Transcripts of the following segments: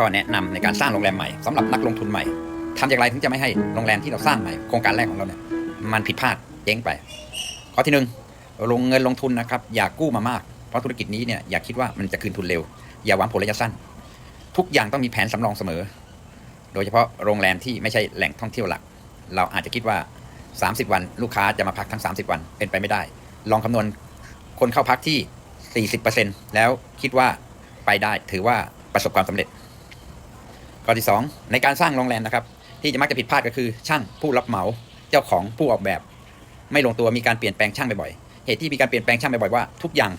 ก็แนะนำในการสร้างโรงแรมใหม่สำหรับนักลงทุนใหม่ทำอย่างไรถึงจะไม่ให้โรงแรมที่เราสร้างใหม่โครงการแรกของเราเนี่ยมันผิดพลาดเจ๊งไปข้อที่หนึ่งลงเงินลงทุนนะครับอย่ากู้มามาก เพราะธุรกิจนี้เนี่ยอย่าคิดว่ามันจะคืนทุนเร็ว อย่าหวังผลระยะสั้น ทุกอย่างต้องมีแผนสำรองเสมอ โดยเฉพาะโรงแรมที่ไม่ใช่แหล่งท่องเที่ยวหลัก เราอาจจะคิดว่า 30 วันลูกค้าจะมาพักทั้ง 30 วันเป็นไปไม่ได้ ลองคำนวณคนเข้าพักที่ 40%แล้วคิดว่าไปได้ถือว่าประสบความสำเร็จ ข้อที่ 2 ในการสร้างโรงแรมนะครับ ที่จะมักจะผิดพลาดก็คือช่างผู้รับเหมาเจ้าของผู้ออกแบบ ไม่ลงตัวมีการเปลี่ยนแปลงช่างบ่อยๆเหตุที่มีการเปลี่ยนแปลงช่างบ่อยๆว่าทุกอย่าง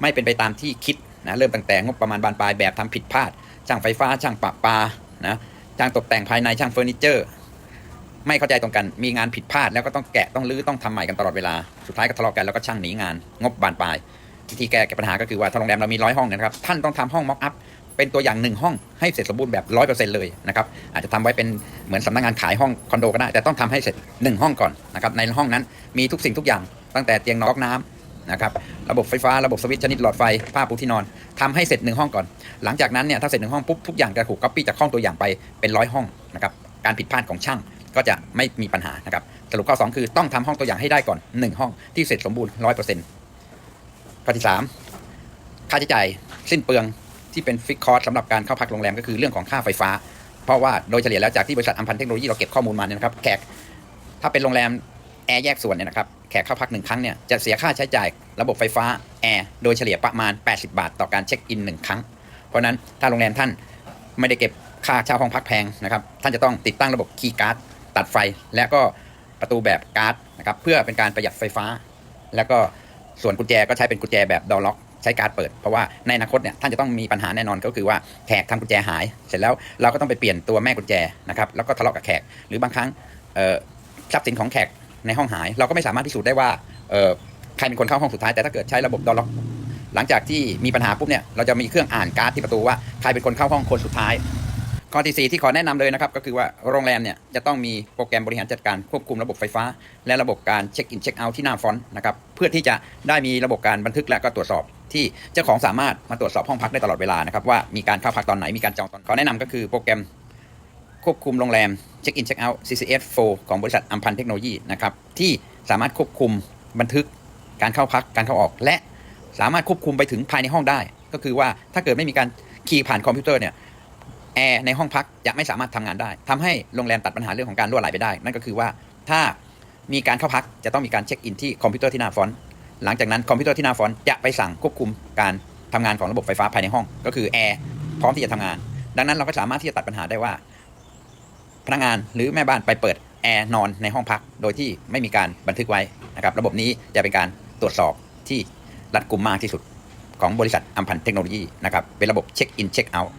ไม่เป็นไปตามที่คิดนะเริ่มตั้งแต่งบประมาณบานปลายแบบทำผิดพลาด ช่างไฟฟ้า ช่างปะปานะช่างตกแต่งภายในช่างเฟอร์นิเจอร์ ไม่เข้าใจตรงกันมีงานผิดพลาด แล้วก็ต้องแกะต้องรื้อต้องทำใหม่กันตลอดเวลาสุดท้ายก็ทะเลาะกันแล้วก็ช่างหนีงาน งบบานปลายวิธีแก้ปัญหาก็คือว่าถ้าโรงแรมเรามีร้อยห้องนะครับท่านต้องทำห้องม็อกอัพ เป็นตัวอย่างหนึ่งห้องให้เสร็จสมบูรณ์แบบร้อยเปอร์เซ็นต์เลยนะครับอาจจะทำไว้เป็นเหมือนสำนักงานขายห้องคอนโดก็ได้แต่ต้องทำให้เสร็จหนึ่งห้องก่อนนะครับในห้องนั้นมีทุกสิ่งทุกอย่าง ตั้งแต่เตียงนอนก๊อกน้ำนะครับระบบไฟฟ้าระบบสวิตช์ชนิดหลอดไฟผ้าปูที่นอนทำให้เสร็จหนึ่งห้องก่อน หลังจากนั้นเนี่ยถ้าเสร็จหนึ่งห้องปุ๊บทุกอย่างจะถูกก๊อปปี้จากห้องตัวอย่างไปเป็นร้อยห้องนะครับการผิดพลาดของช่างก็จะไม่มีปัญหานะครับสรุปข้อ 2 คือต้องทำห้องตัวอย่างให้ได้ก่อน 1 ห้องที่เสร็จสมบูรณ์100%ข้อที่3ค่าใช้จ่ายสิ้นเปลือง ที่เป็นฟิกคอร์สสำหรับการเข้าพักโรงแรมก็คือเรื่องของค่าไฟฟ้า เพราะว่าโดยเฉลี่ยแล้วจากที่บริษัทอัมพันธ์เทคโนโลยีเราเก็บข้อมูลมาเนี่ยนะครับแขกถ้าเป็นโรงแรมแอร์แยกส่วนเนี่ยนะครับแขกเข้าพักหนึ่งครั้งเนี่ยจะเสียค่าใช้จ่ายระบบไฟฟ้าแอร์โดยเฉลี่ยประมาณ 80 บาท ต่อการเช็คอินหนึ่งครั้ง เพราะฉะนั้นถ้าโรงแรมท่านไม่ได้เก็บค่าเช่าห้องพักแพงนะครับท่านจะต้องติดตั้งระบบคีย์การ์ดตัดไฟ และก็ประตูแบบการ์ดนะครับเพื่อเป็นการประหยัดไฟฟ้า แล้วก็ส่วนกุญแจก็ใช้เป็นกุญแจแบบดอล็อก ใช้การเปิด เพราะว่าในอนาคตเนี่ยท่านจะต้องมีปัญหาแน่นอนก็คือว่าแขกทำกุญแจหาย เสร็จแล้วเราก็ต้องไปเปลี่ยนตัวแม่กุญแจนะครับแล้วก็ทะเลาะกับแขก หรือบางครั้งทรัพย์สินของแขกในห้องหาย เราก็ไม่สามารถพิสูจน์ได้ว่าใครเป็นคนเข้าห้องสุดท้ายแต่ถ้าเกิดใช้ระบบดอล็อกหลังจากที่มีปัญหาปุ๊บเนี่ยเราจะมีเครื่องอ่านการ์ดที่ประตูว่าใครเป็นคนเข้าห้องคนสุดท้าย ข้อที่4ที่ขอแนะนำเลยนะครับก็คือว่าโรงแรมเนี่ยจะต้องมีโปรแกรมบริหารจัดการควบคุมระบบไฟฟ้า และระบบการเช็คอินเช็คเอาท์ที่หน้าฟอนต์นะครับเพื่อที่จะได้มีระบบการบันทึกและก็ตรวจสอบ ที่เจ้าของสามารถมาตรวจสอบห้องพักได้ตลอดเวลานะครับว่ามีการเข้าพักตอนไหนมีการจองตอนขอแนะนำก็คือโปรแกรมควบคุมโรงแรมเช็คอินเช็คเอาท์ CCS 4ของบริษัทอัมพันเทคโนโลยีนะครับที่สามารถควบคุมบันทึกการเข้าพักการเข้าออก และสามารถควบคุมไปถึงภายในห้องได้ ก็คือว่าถ้าเกิดไม่มีการคีย์ผ่านคอมพิวเตอร์เนี่ยแอร์ในห้องพักจะไม่สามารถทำงานได้ทำให้โรงแรมตัดปัญหาเรื่องของการรั่วไหลไปได้ นั่นก็คือว่าถ้ามีการเข้าพักจะต้องมีการเช็คอินที่คอมพิวเตอร์ที่หน้าฟอนต์ หลังจากนั้นคอมพิวเตอร์ที่หน้าฟอนต์จะไปสั่งควบคุมการทำงานของระบบไฟฟ้าภายในห้อง ก็คือแอร์พร้อมที่จะทำงาน ดังนั้นเราก็สามารถที่จะตัดปัญหาได้ว่า พนักงานหรือแม่บ้านไปเปิดแอร์นอนในห้องพัก โดยที่ไม่มีการบันทึกไว้นะครับระบบนี้จะเป็นการตรวจสอบที่รัดกุมมากที่สุดของบริษัทอัมพันเทคโนโลยีนะครับเป็นระบบเช็คอินเช็คเอาท์